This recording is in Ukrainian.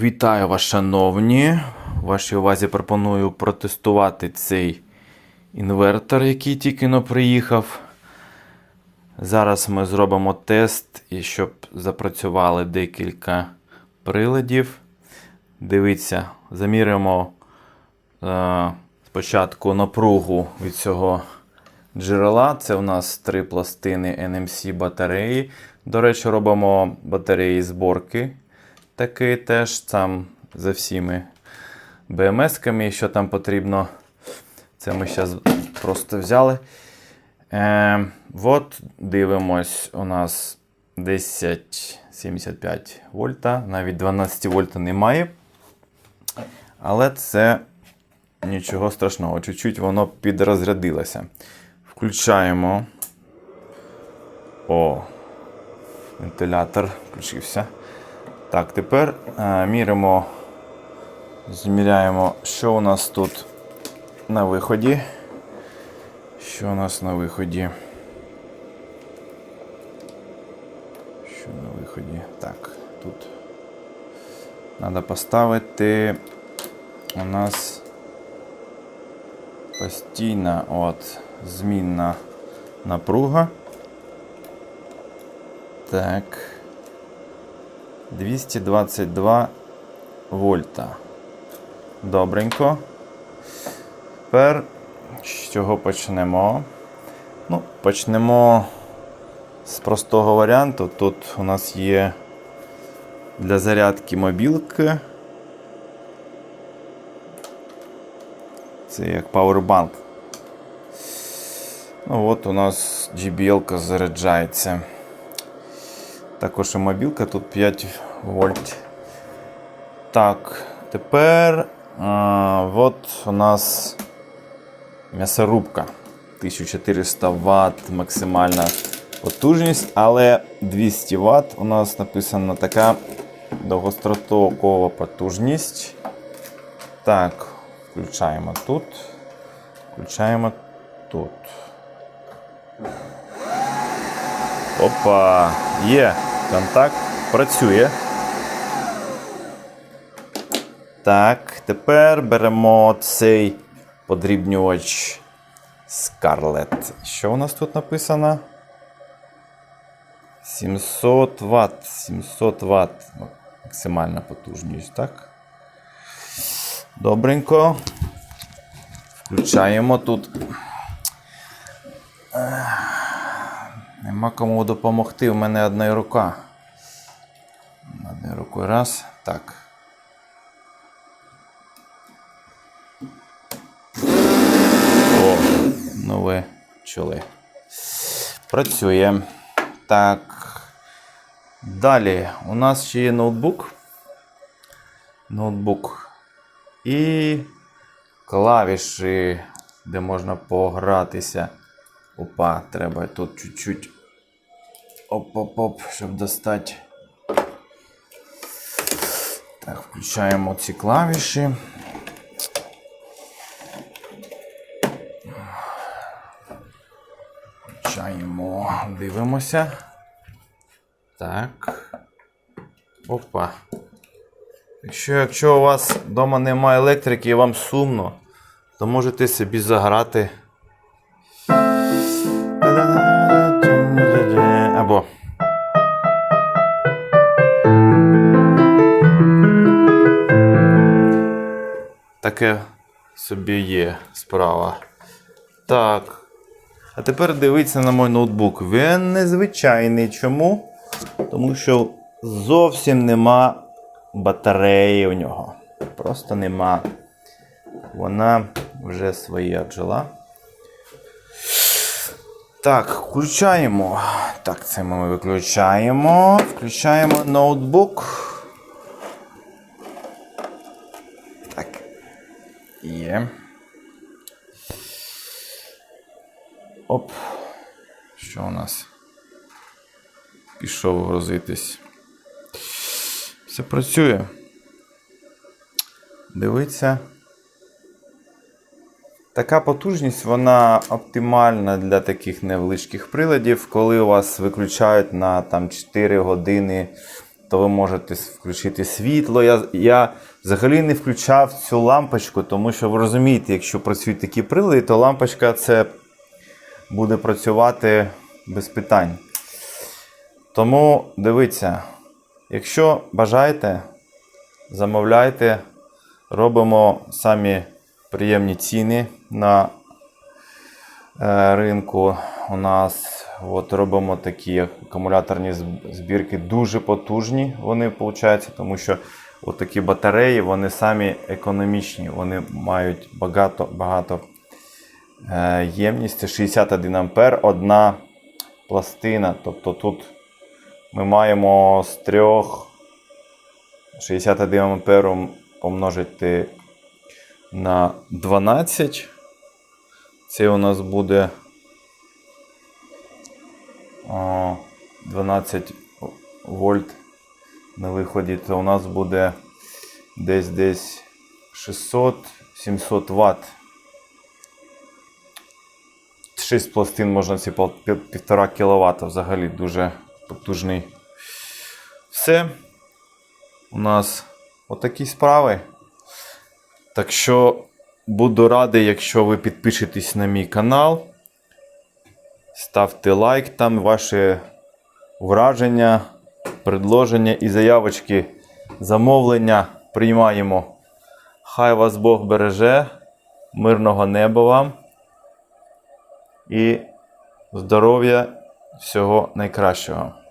Вітаю вас, шановні. Вашій увазі пропоную протестувати цей інвертор, який тільки но приїхав. Зараз ми зробимо тест, і щоб запрацювали декілька приладів. Дивіться, заміряємо е, спочатку напругу від цього джерела. Це у нас три пластини NMC батареї. До речі, робимо батареї зборки. Такий теж там за всіми BMS-ками, що там потрібно. Це ми зараз просто взяли. Е, от дивимось, у нас 10,75 вольта, навіть 12 вольта немає. Але це нічого страшного, чуть-чуть воно підрозрядилося. Включаємо. О, вентилятор включився. Так, тепер е, міримо, зміряємо, що у нас тут на виході. Що у нас на виході? Що на виході? Так, тут треба поставити у нас постійна от, змінна напруга. Так. 222 вольта. Добренько. Тепер з чого почнемо? Ну, почнемо з простого варіанту. Тут у нас є для зарядки мобілки. Це як Powerbank. Ну от у нас JBL заряджається. Також і мобілка, тут 5 вольт. Так, тепер а, от у нас м'ясорубка. 1400 Вт максимальна потужність, але 200 Вт у нас написана така довгострокова потужність. Так, включаємо тут. Включаємо тут. Опа, є контакт, працює. Так, тепер беремо цей подрібнювач Scarlett. Що у нас тут написано? 700 Вт. 700 Вт. Максимальна потужність, так? Добренько. Включаємо тут. Нема кому допомогти, у мене одна рука. Одною рукою раз. Так. О, ну ви чули. Працює. Так. Далі у нас ще є ноутбук. Ноутбук. І клавіші, де можна погратися. Опа, треба тут чуть-чуть. Оп-оп-оп, щоб достати. Так, включаємо ці клавіші. Включаємо, дивимося. Так. Опа. Якщо, якщо у вас вдома немає електрики і вам сумно, то можете собі заграти. Або. Таке собі є справа. Так. А тепер дивіться на мій ноутбук. Він незвичайний. Чому? Тому що зовсім нема батареї у нього. Просто нема. Вона вже своя джела. Так, включаємо. Так, це ми виключаємо. Включаємо ноутбук. Так. Є. Оп. Що у нас? Пішов грузитись. Все працює. Дивиться. Така потужність вона оптимальна для таких невеличких приладів, коли у вас виключають на там, 4 години то ви можете включити світло. Я, я взагалі не включав цю лампочку, тому що ви розумієте, якщо працюють такі прилади, то лампочка це буде працювати без питань. Тому дивіться, якщо бажаєте, замовляйте, робимо самі приємні ціни на е, ринку. У нас от робимо такі акумуляторні збірки, дуже потужні вони виходять, тому що такі батареї вони самі економічні, вони мають багато, багато е, ємність. Це 61 ампер, одна пластина. Тобто тут ми маємо з трьох 61 ампером помножити на 12. Це у нас буде 12 вольт на виході, то у нас буде десь десь 600-700 Вт. 6 пластин можна ці пол- пів- півтора кВт взагалі дуже потужний. Все. У нас отакі справи. Так що буду радий, якщо ви підпишетесь на мій канал. Ставте лайк там ваші враження, предложення і заявочки, замовлення приймаємо. Хай вас Бог береже, мирного неба вам і здоров'я всього найкращого.